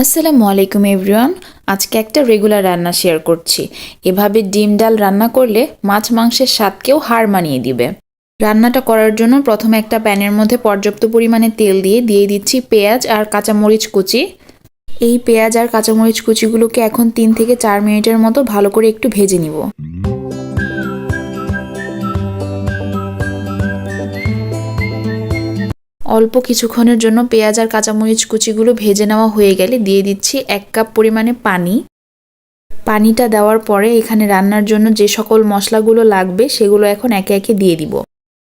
আসসালামু আলাইকুম এভরিওয়ান। আজকে একটা রেগুলার রান্না শেয়ার করছি। এভাবে ডিম ডাল রান্না করলে মাছ মাংসের স্বাদকেও হার মানিয়ে দিবে। রান্নাটা করার জন্য প্রথমে একটা প্যানের মধ্যে পর্যাপ্ত পরিমাণে তেল দিয়ে দিয়ে দিচ্ছি পেঁয়াজ আর কাঁচামরিচ কুচি। এই পেঁয়াজ আর কাঁচামরিচ কুচিগুলোকে এখন তিন থেকে চার মিনিটের মতো ভালো করে একটু ভেজে নিব। অল্প কিছুক্ষণের জন্য পেঁয়াজ আর কাঁচামরিচ কুচিগুলো ভেজে নেওয়া হয়ে গেলে দিয়ে দিচ্ছি এক কাপ পরিমাণে পানি। পানিটা দেওয়ার পরে এখানে রান্নার জন্য যে সকল মশলাগুলো লাগবে সেগুলো এখন একে একে দিয়ে দিব।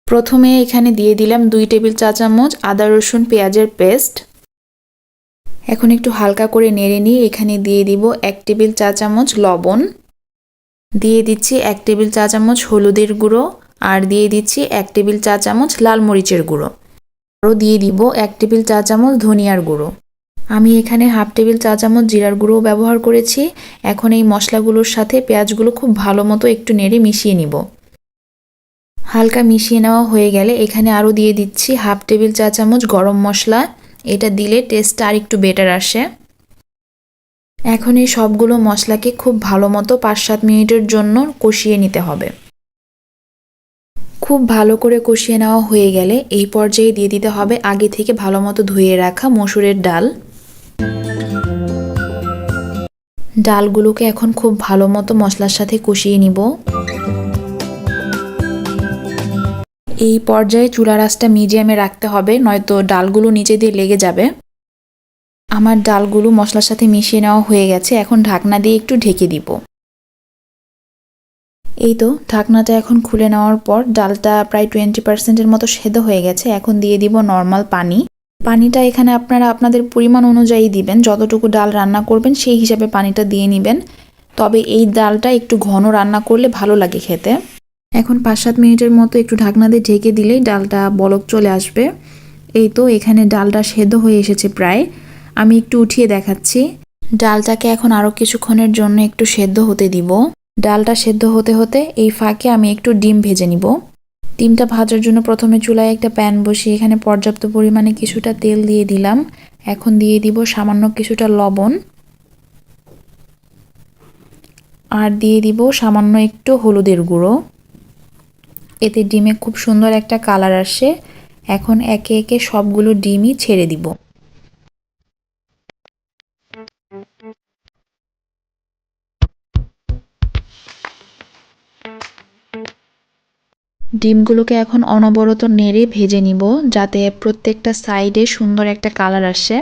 প্রথমে এখানে দিয়ে দিলাম দুই টেবিল চা চামচ আদা, রসুন, পেঁয়াজের পেস্ট। এখন একটু হালকা করে নেড়ে নিয়ে এখানে দিয়ে দিব এক টেবিল চা চামচ লবণ। দিয়ে দিচ্ছি এক টেবিল চা চামচ হলুদের গুঁড়ো আর দিয়ে দিচ্ছি এক টেবিল চা চামচ লাল মরিচের গুঁড়ো। আরও দিয়ে দিব এক টেবিল চা চামচ ধনিয়ার গুঁড়ো। আমি এখানে হাফ টেবিল চা চামচ জিরার গুঁড়োও ব্যবহার করেছি। এখন এই মশলাগুলোর সাথে পেঁয়াজগুলো খুব ভালো মতো একটু নেড়ে মিশিয়ে নিব। হালকা মিশিয়ে নেওয়া হয়ে গেলে এখানে আরও দিয়ে দিচ্ছি হাফ টেবিল চা চামচ গরম মশলা। এটা দিলে টেস্টটা আর একটু বেটার আসে। এখন এই সবগুলো মশলাকে খুব ভালো মতো পাঁচ সাত মিনিটের জন্য কষিয়ে নিতে হবে। খুব ভালো করে কষিয়ে নেওয়া হয়ে গেলে এই পর্যায়ে দিয়ে দিতে হবে আগে থেকে ভালো মতো ধুয়ে রাখা মসুরের ডাল। ডালগুলোকে এখন খুব ভালো মতো মশলার সাথে কষিয়ে নিব। এই পর্যায়ে চুলা রাসটা মিডিয়ামে রাখতে হবে, নয়তো ডালগুলো নিচে দিয়ে লেগে যাবে। আমার ডালগুলো মশলার সাথে মিশিয়ে নেওয়া হয়ে গেছে, এখন ঢাকনা দিয়ে একটু ঢেকে দিব। এই তো, ঢাকনাটা এখন খুলে নেওয়ার পর ডালটা প্রায় টোয়েন্টি পার্সেন্টের মতো সেদ্ধ হয়ে গেছে। এখন দিয়ে দিব নর্মাল পানি। পানিটা এখানে আপনারা আপনাদের পরিমাণ অনুযায়ী দিবেন। যতটুকু ডাল রান্না করবেন, সেই হিসাবে পানিটা দিয়ে নেবেন। তবে এই ডালটা একটু ঘন রান্না করলে ভালো লাগে খেতে। এখন পাঁচ সাত মিনিটের মতো একটু ঢাকনা দিয়ে ঢেকে দিলেই ডালটা বলক চলে আসবে। এই তো, এখানে ডালটা সেদ্ধ হয়ে এসেছে প্রায়। আমি একটু উঠিয়ে দেখাচ্ছি। ডালটাকে এখন আরও কিছুক্ষণের জন্য একটু সেদ্ধ হতে দিব। ডালটা সেদ্ধ হতে হতে এই ফাঁকে আমি একটু ডিম ভেজে নিব। ডিমটা ভাজার জন্য প্রথমে চুলায় একটা প্যান বসিয়ে এখানে পর্যাপ্ত পরিমাণে কিছুটা তেল দিয়ে দিলাম। এখন দিয়ে দিব সামান্য কিছুটা লবণ। আর দিয়ে দিব সামান্য একটু হলুদের গুঁড়ো। এতে ডিমে খুব সুন্দর একটা কালার আসে। এখন একে একে সবগুলো ডিমই ছেড়ে দিব। ডিমগুলোকে এখন অনবরত নেড়ে ভেজে নিব যাতে প্রত্যেকটা সাইডে সুন্দর একটা কালার আসে।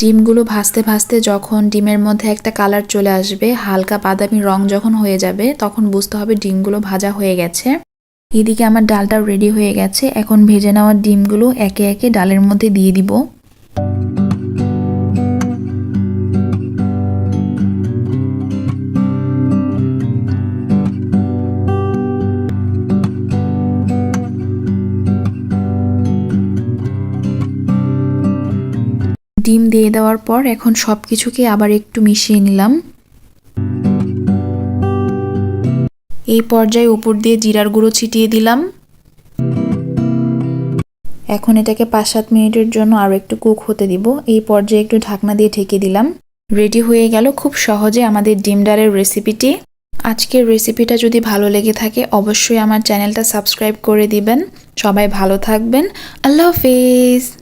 ডিমগুলো ভাজতে ভাজতে যখন ডিমের মধ্যে একটা কালার চলে আসবে, হালকা বাদামি রং যখন হয়ে যাবে, তখন বুঝতে হবে ডিমগুলো ভাজা হয়ে গেছে। এদিকে আমার ডালটাও রেডি হয়ে গেছে। এখন ভেজে নেওয়া ডিমগুলো একে একে ডালের মধ্যে দিয়ে দিব। ডিম দিয়ে দেওয়ার পর এখন সব কিছুকে আবার একটু মিশিয়ে নিলাম। এই পর্যায়ে উপর দিয়ে জিরার গুঁড়ো ছিটিয়ে দিলাম। এখন এটাকে পাঁচ সাত মিনিটের জন্য আরও একটু কুক হতে দিব। এই পর্যায়ে একটু ঢাকনা দিয়ে ঢেকে দিলাম। রেডি হয়ে গেল খুব সহজে আমাদের ডিম ডালের রেসিপিটি। আজকের রেসিপিটা যদি ভালো লেগে থাকে, অবশ্যই আমার চ্যানেলটা সাবস্ক্রাইব করে দিবেন। সবাই ভালো থাকবেন। আল্লাহ হাফেজ।